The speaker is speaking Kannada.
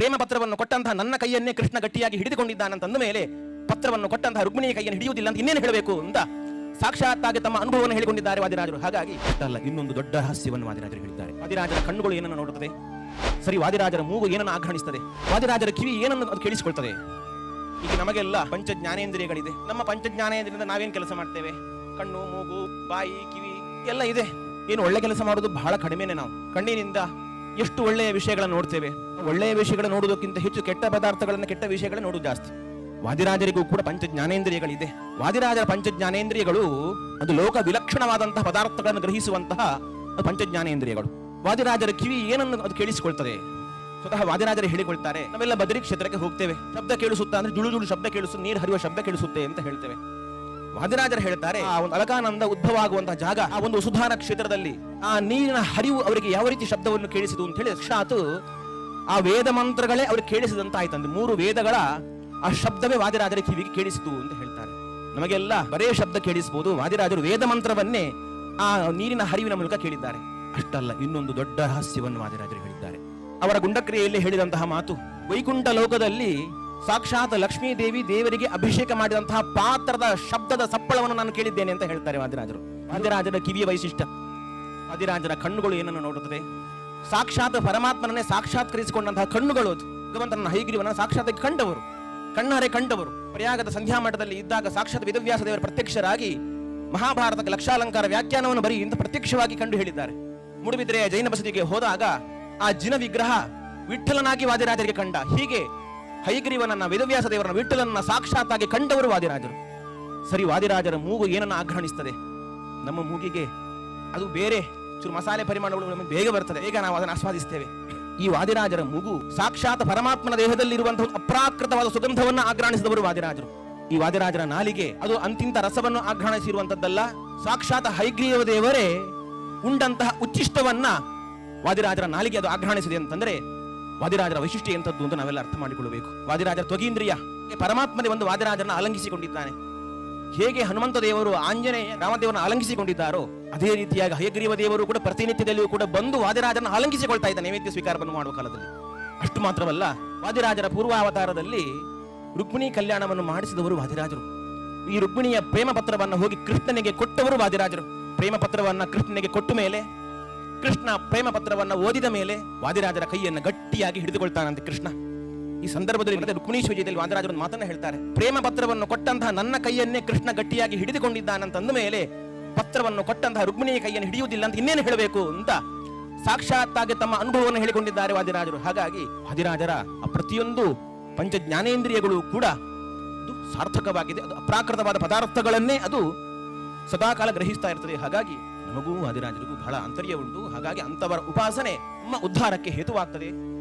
ಪ್ರೇಮ ಪತ್ರವನ್ನು ಕೊಟ್ಟಂತಹ ನನ್ನ ಕೈಯನ್ನೇ ಕೃಷ್ಣ ಗಟ್ಟಿಯಾಗಿ ಹಿಡಿದುಕೊಂಡಿದ್ದಾನಂತಂದ ಮೇಲೆ ಪತ್ರವನ್ನು ಕೊಟ್ಟಂತಹ ರುಕ್ಮಿಣಿಯ ಕೈಯನ್ನು ಹಿಡಿಯುವುದಿಲ್ಲ ಅಂತ ಇನ್ನೇನು ಹೇಳಬೇಕು ಅಂತ ಸಾಕ್ಷಾತ್ತಾಗಿ ತಮ್ಮ ಅನುಭವವನ್ನು ಹೇಳಿಕೊಂಡಿದ್ದಾರೆ ವಾದಿರಾಜರು. ಹಾಗಾಗಿ ಅಲ್ಲ ಇನ್ನೊಂದು ದೊಡ್ಡ ರಹಸ್ಯವನ್ನು ವಾದಿರಾಜರು ಹೇಳಿದ್ದಾರೆ. ವಾದಿರಾಜರ ಕಣ್ಣುಗಳು ಏನನ್ನು ನೋಡುತ್ತದೆ? ಸರಿ ವಾದಿರಾಜರ ಮೂಗು ಏನನ್ನು ಆಘ್ರಾಣಿಸ್ತದೆ? ವಾದಿರಾಜರ ಕಿವಿ ಏನನ್ನು ಅದು ಕೇಳಿಸಿಕೊಳ್ತದೆ? ಈಗ ನಮಗೆಲ್ಲ ಪಂಚ ಜ್ಞಾನೇಂದ್ರಿಯಗಳಿದೆ ನಮ್ಮ ಪಂಚ ಜ್ಞಾನೇಂದ್ರಿಯಿಂದ ನಾವೇನು ಕೆಲಸ ಮಾಡ್ತೇವೆ? ಕಣ್ಣು ಮೂಗು ಬಾಯಿ ಕಿವಿ ಎಲ್ಲ ಇದೆ. ಏನು ಒಳ್ಳೆ ಕೆಲಸ ಮಾಡೋದು ಬಹಳ ಕಡಿಮೆನೆ ನಾವು. ಕಣ್ಣಿನಿಂದ ಎಷ್ಟು ಒಳ್ಳೆಯ ವಿಷಯಗಳನ್ನು ನೋಡ್ತೇವೆ. ಒಳ್ಳೆಯ ವಿಷಯಗಳನ್ನು ನೋಡುವುದಕ್ಕಿಂತ ಹೆಚ್ಚು ಕೆಟ್ಟ ಪದಾರ್ಥಗಳನ್ನು, ಕೆಟ್ಟ ವಿಷಯಗಳನ್ನು ನೋಡುವುದು ಜಾಸ್ತಿ. ವಾದಿರಾಜರಿಗೂ ಕೂಡ ಪಂಚ ಜ್ಞಾನೇಂದ್ರಿಯಗಳಿದೆ ವಾದಿರಾಜರ ಪಂಚ ಜ್ಞಾನೇಂದ್ರಿಯಗಳು ಅದು ಲೋಕ ವಿಲಕ್ಷಣವಾದಂತಹ ಪದಾರ್ಥಗಳನ್ನು ಗ್ರಹಿಸುವಂತಹ ಪಂಚ ಜ್ಞಾನೇಂದ್ರಿಯಗಳು ವಾದಿರಾಜರ ಕಿವಿ ಏನನ್ನು ಅದು ಕೇಳಿಸಿಕೊಳ್ತದೆ? ಸ್ವತಃ ವಾದಿರಾಜರು ಹೇಳಿಕೊಳ್ತಾರೆ, ನಾವೆಲ್ಲ ಬದರಿ ಕ್ಷೇತ್ರಕ್ಕೆ ಹೋಗ್ತೇವೆ. ಶಬ್ದ ಕೇಳಿಸುತ್ತಾ ಅಂದ್ರೆ ಜುಳು ಜುಳು ಶಬ್ದ ಕೇಳಿಸುತ್ತೆ ನೀರು ಹರಿಯುವ ಶಬ್ದ ಕೇಳಿಸುತ್ತೆ ಅಂತ ಹೇಳ್ತೇವೆ. ವಾದಿರಾಜರು ಹೇಳ್ತಾರೆ ಆ ಒಂದು ಅಲಕಾನಂದ ಉದ್ಭವ ಆಗುವಂತಹ ಜಾಗ ಆ ಒಂದು ಸುಧಾನ ಕ್ಷೇತ್ರದಲ್ಲಿ ಆ ನೀರಿನ ಹರಿವು ಅವರಿಗೆ ಯಾವ ರೀತಿ ಶಬ್ದವನ್ನು ಕೇಳಿಸಿತು ಅಂತ ಹೇಳಿ ಸಾಕ್ಷಾತ್ ಆ ವೇದ ಮಂತ್ರಗಳೇ ಅವ್ರಿಗೆ ಕೇಳಿಸಿದಂತ ಆಯ್ತಂದ್ರೆ ಮೂರು ವೇದಗಳ ಆ ಶಬ್ದವೇ ವಾದಿರಾಜರ ಕಿವಿಗೆ ಕೇಳಿಸಿತು ಅಂತ ಹೇಳ್ತಾರೆ. ನಮಗೆಲ್ಲ ಬರೇ ಶಬ್ದ ಕೇಳಿಸಬಹುದು ವಾದಿರಾಜರು ವೇದ ಮಂತ್ರವನ್ನೇ ಆ ನೀರಿನ ಹರಿವಿನ ಮೂಲಕ ಕೇಳಿದ್ದಾರೆ. ಅಷ್ಟಲ್ಲ ಇನ್ನೊಂದು ದೊಡ್ಡ ರಹಸ್ಯವನ್ನು ವಾದಿರಾಜರು ಹೇಳಿದ್ದಾರೆ. ಅವರ ಗುಂಡಕ್ರಿಯೆಯಲ್ಲಿ ಹೇಳಿದಂತಹ ಮಾತು ವೈಕುಂಠ ಲೋಕದಲ್ಲಿ ಸಾಕ್ಷಾತ್ ಲಕ್ಷ್ಮೀ ದೇವಿ ದೇವರಿಗೆ ಅಭಿಷೇಕ ಮಾಡಿದಂತಹ ಪಾತ್ರದ ಶಬ್ದದ ಸಪ್ಪಳವನ್ನು ನಾನು ಕೇಳಿದ್ದೇನೆ ಅಂತ ಹೇಳ್ತಾರೆ ವಾದಿರಾಜರು. ವಾದಿರಾಜರ ಕಿವಿಯ ವೈಶಿಷ್ಟ್ಯ. ವಾದಿರಾಜರ ಕಣ್ಣುಗಳು ಏನನ್ನು ನೋಡುತ್ತದೆ? ಸಾಕ್ಷಾತ್ ಪರಮಾತ್ಮನನ್ನೇ ಸಾಕ್ಷಾತ್ಕರಿಸಿಕೊಂಡಂತಹ ಕಣ್ಣುಗಳು ಅದು. ಭಗವಂತನ ಹೈಗ್ರೀವನ್ನು ಸಾಕ್ಷಾತ್ ಕಂಡವರು. ಕಣ್ಣಾರೆ ಕಂಡವರು. ಪ್ರಯಾಗದ ಸಂಧ್ಯಾ ಮಠದಲ್ಲಿ ಇದ್ದಾಗ ಸಾಕ್ಷಾತ್ ವೇದವ್ಯಾಸ ದೇವರ ಪ್ರತ್ಯಕ್ಷರಾಗಿ ಮಹಾಭಾರತಕ್ಕೆ ಲಕ್ಷಾಲಂಕಾರ ವ್ಯಾಖ್ಯಾನವನ್ನು ಬರೀ ಇಂದು ಪ್ರತ್ಯಕ್ಷವಾಗಿ ಕಂಡು ಹೇಳಿದ್ದಾರೆ. ಮುಡುಬಿದ್ರೆಯ ಜೈನ ಬಸದಿಗೆ ಹೋದಾಗ ಆ ಜಿನ ವಿಗ್ರಹ ವಿಠಲನಾಗಿ ವಾದಿರಾಜರಿಗೆ ಕಂಡ. ಹೀಗೆ ಹೈಗ್ರೀವನನ್ನ ವೇದವ್ಯಾಸ ದೇವರನ್ನ ವಿಠಲನ್ನ ಸಾಕ್ಷಾತ್ತಾಗಿ ಕಂಡವರು ವಾದಿರಾಜರು. ಸರಿ, ವಾದಿರಾಜರ ಮೂಗು ಏನನ್ನ ಆಗ್ರಹಣಿಸ್ತದೆ ನಮ್ಮ ಮೂಗಿಗೆ ಅದು ಬೇರೆ, ಚೂರು ಮಸಾಲೆ ಪರಿಮಾಣಗಳು ನಮಗೆ ಬೇಗ ಬರ್ತದೆ. ಬೇಗ ನಾವು ಅದನ್ನು ಆಸ್ವಾದಿಸ್ತೇವೆ. ಈ ವಾದಿರಾಜರ ಮೂಗು ಸಾಕ್ಷಾತ್ ಪರಮಾತ್ಮನ ದೇಹದಲ್ಲಿರುವಂತಹ ಅಪ್ರಾಕೃತವಾದ ಸುಗಂಧವನ್ನು ಆಗ್ರಹಣಿಸಿದವರು ವಾದಿರಾಜರು. ಈ ವಾದಿರಾಜರ ನಾಲಿಗೆ ಅದು ಅಂತಿಂತ ರಸವನ್ನು ಆಘ್ರಾಣಿಸಿರುವಂತದ್ದಲ್ಲ, ಸಾಕ್ಷಾತ್ ಹೈಗ್ರೀವ ದೇವರೇ ಉಂಡಂತಹ ಉಚ್ಚಿಷ್ಟವನ್ನ ವಾದಿರಾಜರ ನಾಲಿಗೆ ಅದು ಆಗ್ರಹಣಿಸಿದೆ ಅಂತಂದ್ರೆ ವಾದಿರಾಜರ ವೈಶಿಷ್ಟ್ಯ ಎಂಥದ್ದು ಅಂತ ನಾವೆಲ್ಲ ಅರ್ಥ ಮಾಡಿಕೊಳ್ಳಬೇಕು. ವಾದಿರಾಜರ ತ್ವಗೀಂದ್ರಿಯ ಪರಮಾತ್ಮನೇ ಒಂದು ವಾದಿರಾಜರನ್ನ ಅಲಂಘಿಸಿಕೊಂಡಿದ್ದಾನೆ ಹೇಗೆ ಹನುಮಂತ ದೇವರು, ಆಂಜನೇಯ, ರಾಮದೇವರನ್ನ ಅಲಂಘಿಸಿಕೊಂಡಿದ್ದಾರೋ ಅದೇ ರೀತಿಯಾಗಿ ಹಯಗ್ರೀವ ದೇವರು ಕೂಡ ಪ್ರತಿನಿತ್ಯದಲ್ಲಿಯೂ ಕೂಡ ಬಂದು ವಾದಿರಾಜರನ್ನ ಅಲಂಘಿಸಿಕೊಳ್ತಾ ಇದ್ದ ನೈವೇದ್ಯ ಸ್ವೀಕಾರವನ್ನು ಮಾಡುವ ಕಾಲದಲ್ಲಿ. ಅಷ್ಟು ಮಾತ್ರವಲ್ಲ, ವಾದಿರಾಜರ ಪೂರ್ವಾವತಾರದಲ್ಲಿ ರುಕ್ಮಿಣಿ ಕಲ್ಯಾಣವನ್ನು ಮಾಡಿಸಿದವರು ವಾದಿರಾಜರು. ಈ ರುಕ್ಮಿಣಿಯ ಪ್ರೇಮ ಪತ್ರವನ್ನು ಹೋಗಿ ಕೃಷ್ಣನಿಗೆ ಕೊಟ್ಟವರು ವಾದಿರಾಜರು. ಪ್ರೇಮ ಪತ್ರವನ್ನು ಕೃಷ್ಣನಿಗೆ ಕೊಟ್ಟ ಮೇಲೆ ಕೃಷ್ಣ ಪ್ರೇಮ ಪತ್ರವನ್ನು ಓದಿದ ಮೇಲೆ ವಾದಿರಾಜರ ಕೈಯನ್ನು ಗಟ್ಟಿಯಾಗಿ ಹಿಡಿದುಕೊಳ್ತಾನಂತೆ ಕೃಷ್ಣ. ಈ ಸಂದರ್ಭದಲ್ಲಿ ರುಕ್ಮಿಣೀಶ್ವರ ಜೊತೆಯಲ್ಲಿ ವಾದಿರಾಜರು ಮಾತನ್ನ ಹೇಳ್ತಾರೆ. ಪ್ರೇಮ ಪತ್ರವನ್ನು ಕೊಟ್ಟಂತಹ ನನ್ನ ಕೈಯನ್ನೇ ಕೃಷ್ಣ ಗಟ್ಟಿಯಾಗಿ ಹಿಡಿದುಕೊಂಡಿದ್ದಾನಂತಂದ ಮೇಲೆ ಪತ್ರವನ್ನು ಕೊಟ್ಟಂತಹ ರುಕ್ಮಿಣಿಯ ಕೈಯನ್ನು ಹಿಡಿಯುವುದಿಲ್ಲ ಅಂತ ಇನ್ನೇನು ಹೇಳಬೇಕು ಅಂತ ಸಾಕ್ಷಾತ್ತಾಗಿ ತಮ್ಮ ಅನುಭವವನ್ನು ಹೇಳಿಕೊಂಡಿದ್ದಾರೆ ವಾದಿರಾಜರು. ಹಾಗಾಗಿ ವಾದಿರಾಜರ ಆ ಪ್ರತಿಯೊಂದು ಪಂಚ ಜ್ಞಾನೇಂದ್ರಿಯಗಳು ಕೂಡ ಸಾರ್ಥಕವಾಗಿದೆ. ಅದು ಅಪ್ರಾಕೃತವಾದ ಪದಾರ್ಥಗಳನ್ನೇ ಅದು ಸದಾಕಾಲ ಗ್ರಹಿಸ್ತಾ ಇರ್ತದೆ. ಹಾಗಾಗಿ ನಮಗೂ ಆದಿರಾಜರಿಗೂ ಬಹಳ ಅಂತರ್ಯ ಉಂಟು. ಹಾಗಾಗಿ ಅಂತವರ ಉಪಾಸನೆ ನಮ್ಮ ಉದ್ಧಾರಕ್ಕೆ ಹೇತುವಾಗ್ತದೆ.